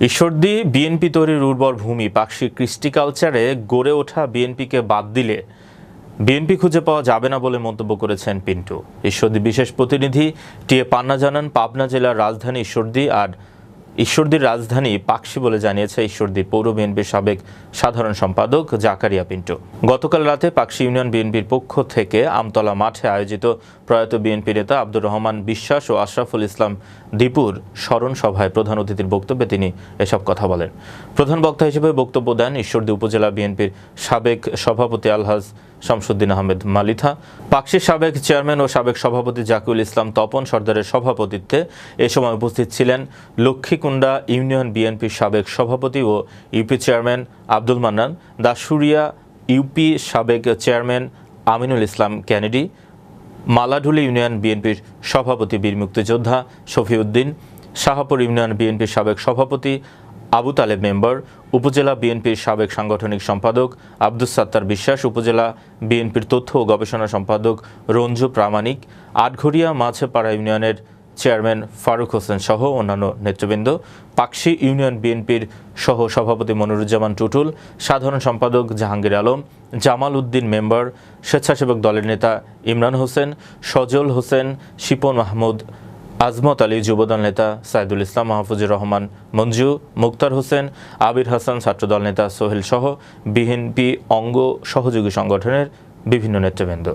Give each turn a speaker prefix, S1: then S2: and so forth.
S1: Ishwardi BNP তৈরির উর্বর ভূমি পাকশি কৃষ্টি কালচারে গড়ে ওঠা বিএনপিকে বাদ দিলে বিএনপি খুঁজে পাওয়া যাবে না বলে মন্তব্য করেছেন পিন্টু। ঈশ্বরদী বিশেষ প্রতিনিধি টি এ পান্না জানান, পাবনা জেলার রাজধানী ঈশ্বরদী আর ঈশ্বরদীর রাজধানী পাকশি বলে জানিয়েছে ঈশ্বরদী পৌর বিএনপির সাবেক সাধারণ সম্পাদক জাকারিয়া পিন্টু। গতকাল রাতে পাকশি ইউনিয়ন বিএনপির পক্ষ থেকে আমতলা মাঠে আয়োজিত প্রয়াত বিএনপি নেতা আব্দুর রহমান বিশ্বাস ও আশরাফুল ইসলাম দীপুর স্মরণ সভায় প্রধান অতিথির বক্তব্যে তিনি এসব কথা বলেন। প্রধান বক্তা হিসেবে বক্তব্য দেন ঈশ্বরদী উপজেলা বিএনপির সাবেক সভাপতি আলহাজ শামসুদ্দিন আহমেদ মালিথা। পাকশির সাবেক চেয়ারম্যান ও সাবেক সভাপতি জাকিউল ইসলাম তপন সর্দারের সভাপতিত্বে এ সময় উপস্থিত ছিলেন লক্ষ্মীকুণ্ডা ইউনিয়ন বিএনপির সাবেক সভাপতি ও UP chairman Abdul Mannan, Dasuria UP সাবেক chairman Aminul Islam Kennedy Maladhuli union বিএনপির সভাপতি বীর মুক্তিযোদ্ধা শফিউদ্দিন, শাহাপুর ইউনিয়ন বিএনপির সাবেক সভাপতি আবু তালেব মেম্বার উপজেলা বিএনপির সাবেক সাংগঠনিক সম্পাদক আব্দুস সাত্তার বিশ্বাস, উপজেলা বিএনপির তথ্য ও গবেষণা সম্পাদক রঞ্জু প্রামাণিক আটঘরিয়া মাছেপাড়া ইউনিয়নের চেয়ারম্যান ফারুক হোসেন সহ অন্যান্য নেতৃবৃন্দ, পাকশি ইউনিয়ন বিএনপির সহ সভাপতি মনিরুজ্জামান টুটুল, সাধারণ সম্পাদক জাহাঙ্গীর আলম, জামাল উদ্দিন মেম্বার, স্বেচ্ছাসেবক দলের নেতা ইমরান হোসেন, সজল হোসেন, শিপন মাহমুদ আজমত আলী যুবদল নেতা সাইদুল ইসলাম মাহফুজুর রহমান মঞ্জু, মুক্তার হোসেন, আবির হাসান ছাত্রদল নেতা সোহেল সহ বিএনপি অঙ্গ সহযোগী সংগঠনের বিভিন্ন নেতৃবৃন্দ।